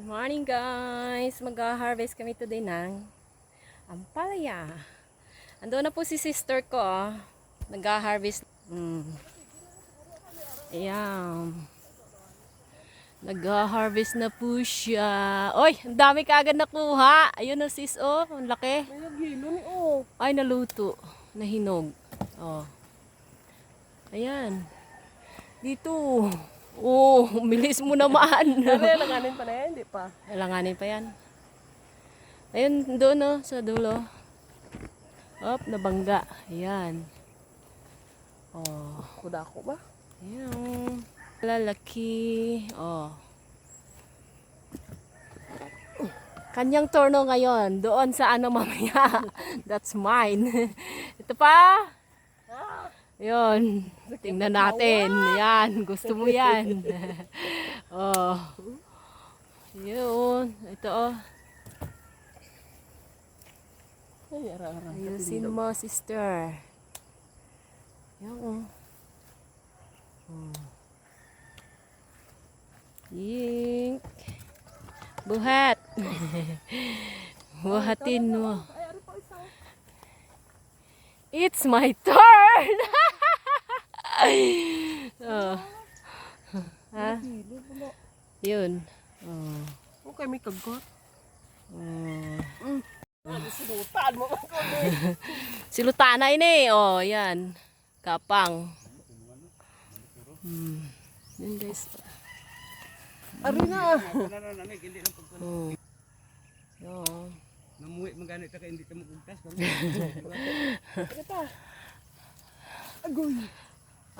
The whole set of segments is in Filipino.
Good morning guys! Mag-harvest kami today ng ampalaya. Ando na po si sister ko. oh. Nag-harvest. Mm. Ayan. Nag-harvest na po siya. Oy, ang dami kaagad nakuha. Ayun na sis, oh. Ang laki. May naghilo ni oh. Ay, naluto. Nahinog. Oh. Ayan. Dito. Oh, bilis mo naman. Kaya langanin pa na yan, hindi pa. Alanganin pa yan. Ayun, doon no, sa dulo. Op, nabangga. Ayan. Oh, Kuda ko ba? ayan. Lalaki. Oh. Kanyang turno ngayon. Doon sa ano mamaya. That's mine. Ito pa. Yun. Tingnan natin. Yan. Gusto mo yan. oh. Yun. Ito oh. Ayusin mo, sister. Yan oh. Oh. Yink. Buhat. Buhatin mo. Ay, ano pa isa? It's my turn! oh. Ha? Mo na. Yun. Oh. Okay, may kagot. Oh. Ano, sinutan mo man ko eh. Silutana ini. Oh, yan. Kapang. Hmm. Yun guys. Ari na. Nananamig, hindi na pagkuhan. Oh. Yun. Namuwi maganit ka hindi ka magugtas. Ano pa? Agoy.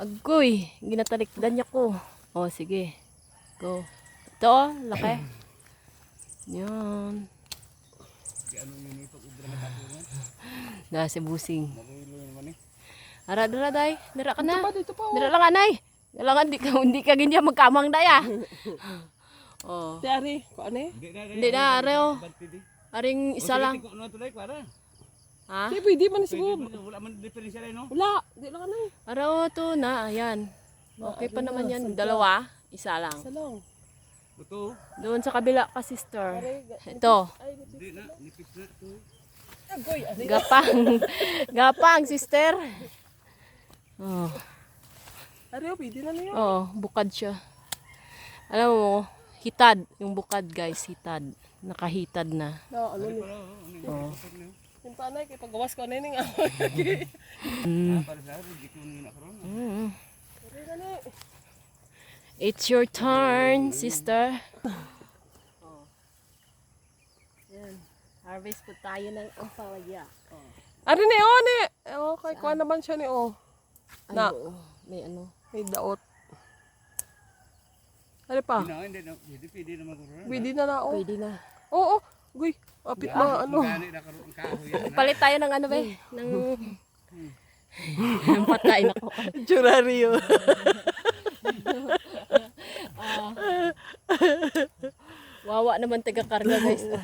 Agoy, ginatalikdan niya ko. Oh, sige. Go. Ito, oh, laki. Yan. Ano yun ito, ubra na katungan. Na si busing. Naman eh. Ara, dara, day. Dara ka na. Pa dito pa. Dara lang, anay. Kailangan di ka, hindi ka ganyan magkamang daya. Oh. Si Ari, ko ano eh? Hindi na, Hindi na, are, oh. Aring isa lang. Kung ano tulay, para. Ha? Di, pwede man siguro. Wala man diferensya rin, no? Wala, di lang ano eh. Ara, oh, to na. Ayan. Okay pa naman yan. Dalawa. Isa lang. Isa lang. Buto. Doon sa kabila ka, sister. Ito. ito. Gapang. Gapang, sister. Oh. Ari, oh, pwede na niyo. Oo, bukad siya. Alam mo, hitad. Yung bukad, guys, hitad. Nakahitad na. Na, ano ni? Oh, ano na. Yung panay, kay paggawas ko ano yun nga. Ah, para sa akin, hindi ko nyo nakaroon. Mm. Gani. It's your turn, sister. Oh. Yan. Harvest po tayo ng ampalaya. Oh. Ari ni, oh, ni. Oh, kay kuha naman siya ni, oh. Na. May ano. May daot. Ari pa. Hindi na, hindi na, pwede, pwede na magkaroon. Pwede na na, oh. Pwede na. Oo, oh, Guy, apit na, ano. Palit tayo ng ano ba eh? Ng... ng patay na ko. Jurario. Wawa naman taga-karga guys. Oh.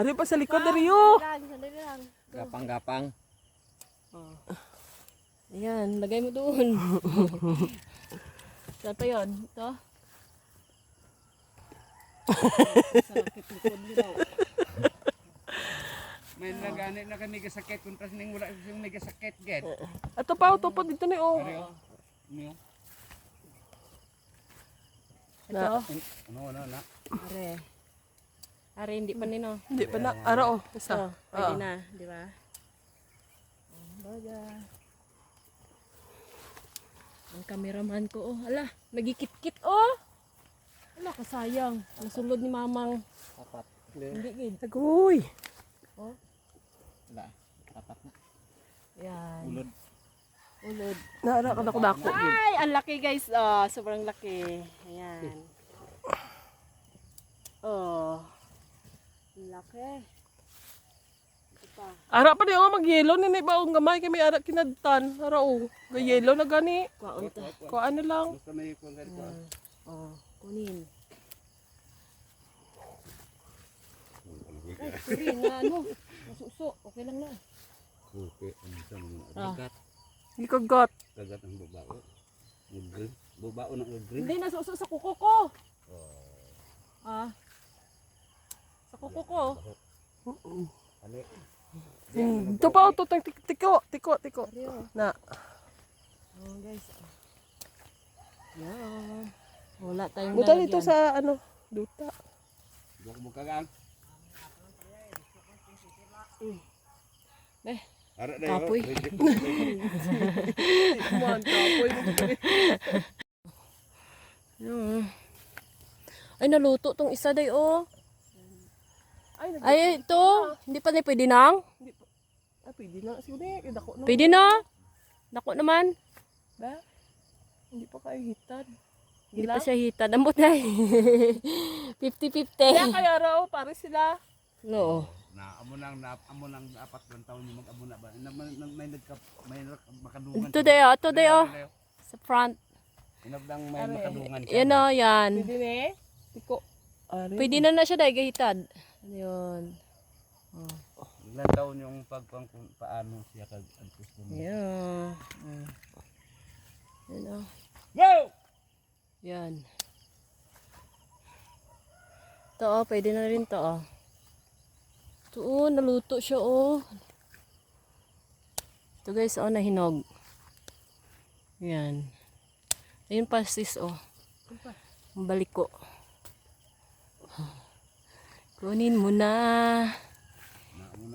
Ari pa sa likod, Ari, oh. Sandali lang. Gapang-gapang. Ayan, lagay mo doon. Saan pa yun? Ito? Sakit likod. May naganit na kami kasakit. Kung tas ning wala yung may kasakit, get. Ato pa, ito pa dito ni, oh. Ano? Ano yun? Ito? Ano, ano, ano? Are. Are, hindi pa nino. Hindi pa na, ara, oh. Isa. pwede Oo. na, di ba? Oh, baga. Ang cameraman ko, oh. Ala, nagikit-kit, oh. Ala, kasayang. Ang sulod ni mamang. Apat. Hindi, gid. Agoy. Oh, Wala. Apat na. yan. Ulod. Ulod. Naara ka na ko dako. Ay, ang laki guys. Oh, sobrang laki. Ayan. Oh. Laki. Pa. Ara pa ni, oh, mag-yellow ni, ba, ang gamay kay may ara kinadtan. Ara, oh. Ga-yellow na gani. Ko ano lang. Basta may gani ko. Oh, kunin. Ay, sorry, nga ano. Masuso. Okay lang na. Okay, ano sa mga kagat. Hindi kagat. Kagat ang bubao. Green. Bubao ng green. Hindi, nasuso sa kuko ko. Ah, Kuko. Mm. Ito pa, ito, tik- tiko, tiko, tiko. Na. Oh, guys. Yan. Wala tayong Buta dito sa, ano, duta. Buka buka gang. Eh, Ara na Kapoy. Yan. Ay, naluto tong isa day, oh. Ay, Ay, ito. Hindi pa na pwede nang. ah, pwede na. Sige, eh, dako na. Pwede na. Dako naman. Ba? Hindi pa kayo hitad. Hindi pa siya hita. Ambot na. 50-50. Kaya kaya raw, pare sila. No. Na amo nang na amo nang apat man taon ni mag amo na ba. Na may nag- may nagka may makadungan. Ito day, oh. Ito day, oh. Sa front. Inab lang may makadungan. Yan, oh. Yan. Pwede na eh. Tiko. Pwede na na siya day, gahitad. Yun. Ilan taon yung pagpang paano siya kag antus ko. Yan. Mm. Yan, oh. Go! Yan. Ito, oh. Pwede na rin to, oh. Ito, oh. Naluto siya, oh. Ito, guys, oh. Nahinog. Yan. Ayun pa, sis, oh. Ang balik ko. Kunin mo na.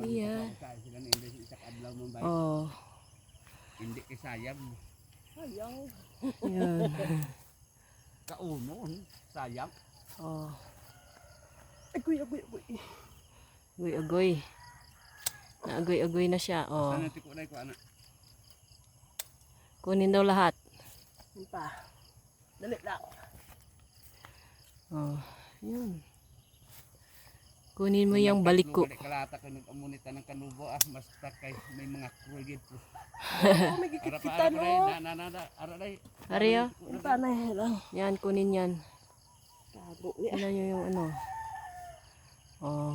Iya. Oh. Hindi kay sayang. Sayang. Yan. Kauno sayang. Oh. Agoy, agoy, agoy. Agoy-agoy. Naagoy-agoy na siya. Oh. Sana tiko dai ko ana. Kunin daw lahat. Yun pa. Dali lang. Oh. Yun. Kunin mo yung baliko. Kali kalata ko nag-amunita ng kanubo ah mas kay may mga krugid po. Oh, may ara oh. na na na na ara dai. Ariyo. Na. Yan, kunin yan. Tabo niya. Ano yung, yung ano. Oh.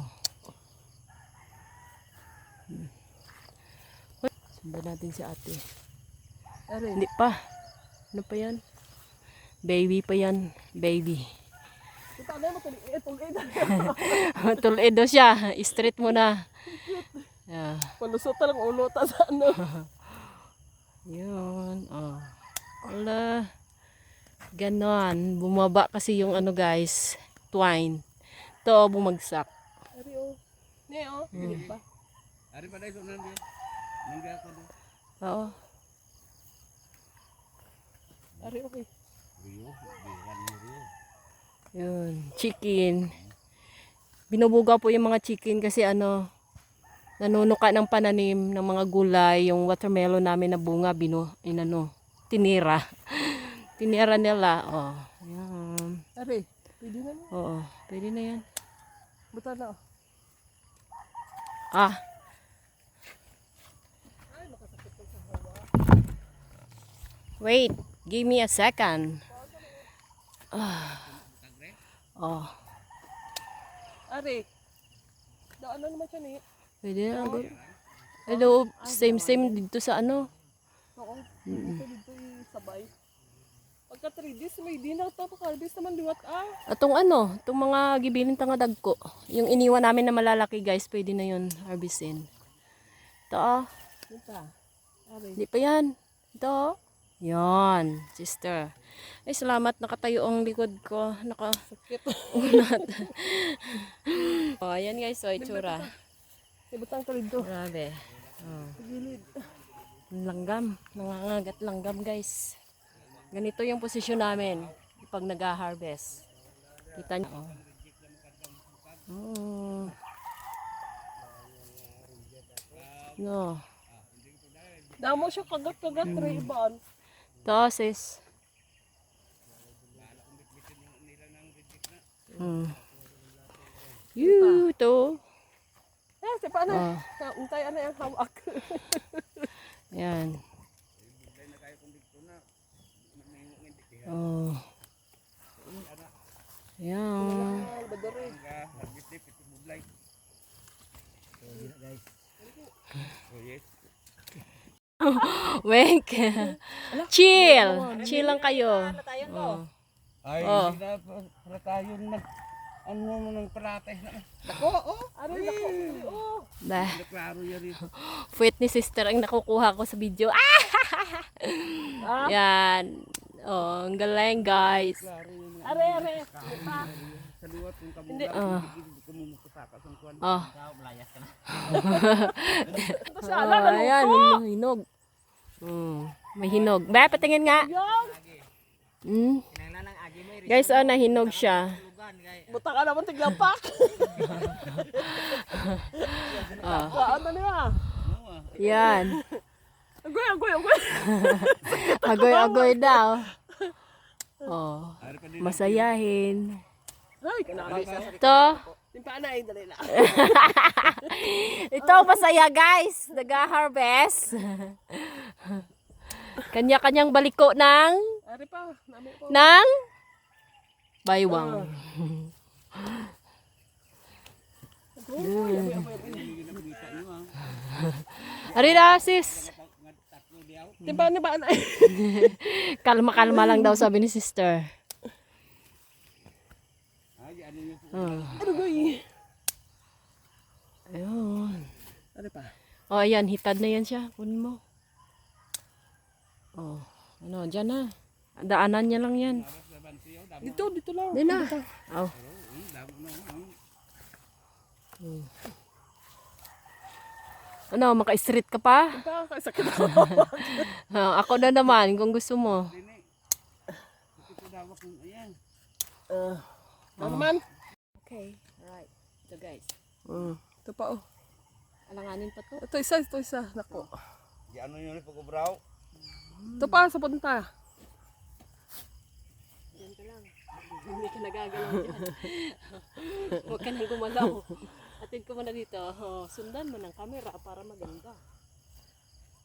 Hmm. Sundan natin si ate. Ari. Hindi pa. Ano pa yan? Baby pa yan. Baby. Tuloy. Eh, daw siya. Straight mo na. Yeah. Palusot lang ulo ta sa ano. Yun. Oh. Wala. Ganon. Bumaba kasi yung ano guys. Twine. To bumagsak. Ari, oh. Ne, oh. Pa. Ari pa dai so nan dia. Nangga ko do. Oo. Ari, okay. Rio, biran Rio. Yun. Chicken. Binubuga po yung mga chicken kasi ano, nanunuka ng pananim ng mga gulay, yung watermelon namin na bunga, binu, inano, tinira. tinira nila. Oh. Yan. Ari, pwede na niya. Oo. Pwede na yan. Buta na, oh. Ah. Wait, give me a second. Ah. Oh, Ari. Da, ano naman siya ni? pwede na. Hello, same same dito sa ano. Oo. Dito, dito sabay. Pagka 3 days, may di na ito. Pagka days naman liwat, ah. Atong ano, itong mga gibilin tanga dagko. Yung iniwan namin na malalaki guys, pwede na yun harvestin. Ito ah. Yun pa. Hindi pa yan. Ito. oh. Yan, sister. Ay, salamat. Nakatayo ang likod ko. Naka... Sakit. Unat. oh, ayan guys. So, itsura. Ibutang rin to. Grabe. Oh. Ang Langgam. Nangangagat langgam guys. Ganito yung posisyon namin pag nag-harvest. Kita niyo. Oh. Oh. No. Damo siya kagat-kagat, Hmm. Ray Iban. Ito, sis. Hmm. You, to. Eh, si paano? Oh. Oh. Untay, ano yung hawak. Yan. Oh. Yan. Badore. Nangga harvest day piti budlay. So yun na, guys. Oh yes. Wink. Chill. Chill lang kayo. Oh. Ay, Oh. na para tayo nag Ano mo ng parate na? Dako, oh. Aray, nako. Oh. Dah. Deklaro yan rito. Fuit ni sister ang nakukuha ko sa video. Ah! Ah. Yan. Oh, ang galing guys. Hindi. Ah. kumumukusaka sa kwan. Oh. Oh, ala, ayan, naluto. may hinog. Mm, may hinog. Ba, patingin nga. Mm. Guys, oh, nahinog siya. Buta ka naman tiglapak. Oh, Waan na niya. yan. Agoy, agoy, agoy. Agoy-agoy daw. Oh, masayahin. Ay, Ito, Timpa na, ay, dali na. ito masaya guys. Nag-harvest. Kanya-kanyang baliko ng Ari pa, nami po. ng baywang. Arira, sis. Timpa na ba na? Kalma-kalma lang daw sabi ni sister. Ano Oh, Ano ayun. Ari pa. Oh, ayan. Hitad na yan siya. Kunin mo. Oh, ano, dyan na. Daanan niya lang yan. Dito, dito lang. Di na. Oh. Ano, maka-street ka pa? Timpa, kay sakit ako. Ako na naman, kung gusto mo. ayan. Ah, ano naman? Okay, alright. Ito guys. Mm. Ito pa oh. Alanganin pa to. Ito isa, ito isa. Nako. Di ano yun pag-ubraw? Ito pa, sa punta. Diyan ka lang. Hindi ka nagagalaw dyan. Huwag ka nang gumalaw. Atid ko muna dito. Oh, sundan mo ng camera para maganda.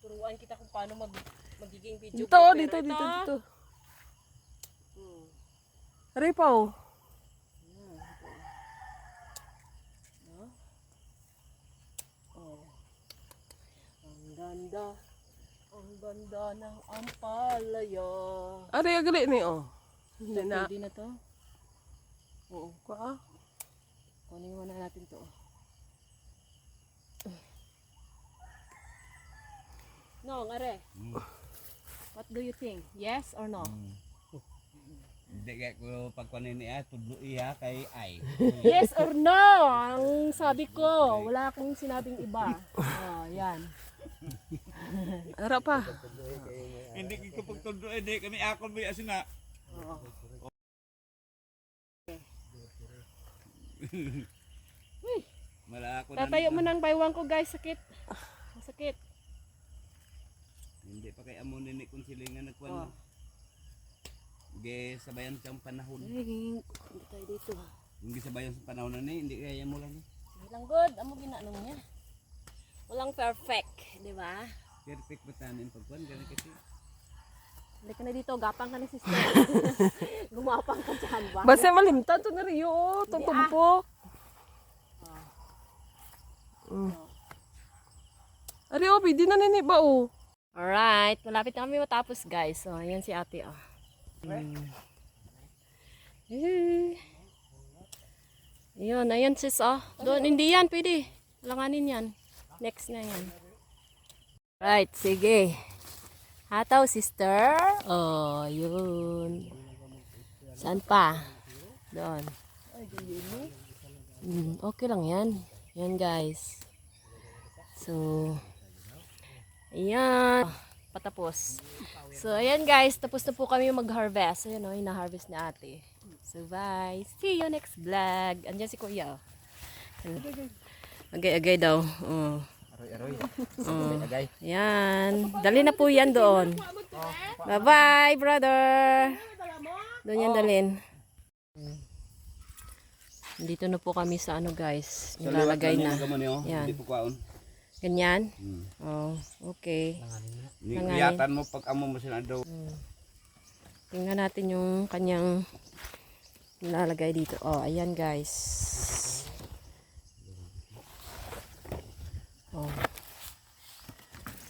Turuan kita kung paano mag magiging video. Dito, oh, dito, dito, Ito. dito. Hmm. Ari pa oh. Oh. Ang ganda. Ang ganda ng ampalaya. Ari, agali ni oh. Hindi na. Pwede na to. Oo. Kwa. Kunin muna natin to. No, ngare. What do you think? Yes or no? Hindi kaya ko pagkuhanin niya, tudlo iya kay ay. yes or no? Ang sabi ko, wala akong sinabing iba. Oh, yan. Ara pa. Hindi ko pagtudlo, hindi kami ako may asina. Mala ako na. Tatayo mo ng baywang ko guys, sakit. Sakit. Hindi pa kay amo ni kung silingan Oh. nagkuhan. Ge sabayan siyang panahon. Hindi tayo dito. Yung gisabayan sa panahon na ni, hindi kaya mo lang ni. Walang good. Amo ginanong niya. Walang perfect, di ba? Perfect ba tanin pagkuhan gani kasi. Hindi ka na dito, gapang ka ni sister. Gumapang ka dyan ba? Basta malimtan to na riyo oh. Tutumpo. Mm. Ari oh, pwede na nini ba oh. Alright, malapit na kami matapos guys. So, ayan si ate oh. Mm. Eh. Ayun, ayan sis oh. Doon, hindi yan, pwede. Langanin yan. Next na yan. Right, sige. Hataw, sister. Oh, yun. Saan pa? Doon. Mm, okay lang yan. Yan guys. So, ayan. Patapos. So, ayan guys. Tapos na po kami mag-harvest. Ayan o, ina-harvest ni ate. So, bye. See you next vlog. Andiyan si kuya. Agay-agay daw. Oh. Aroy-aroy. Oh. Agay. Ayan. Dali na po yan doon. Bye-bye, brother. Doon yan dalin. Dito na po kami sa ano guys. Nilalagay na. Yan. Yan. Ganyan? Hmm. Oh, okay. Langanin. Iyatan mo pag amo mo sila daw. Tingnan natin yung kanyang nilalagay dito. Oh, ayan guys. Oh.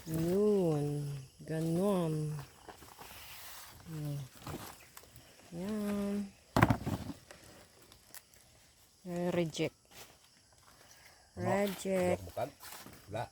Yun. Ganon. Hmm. Yan. Eh, Reject. Reject. Bukan? Wala.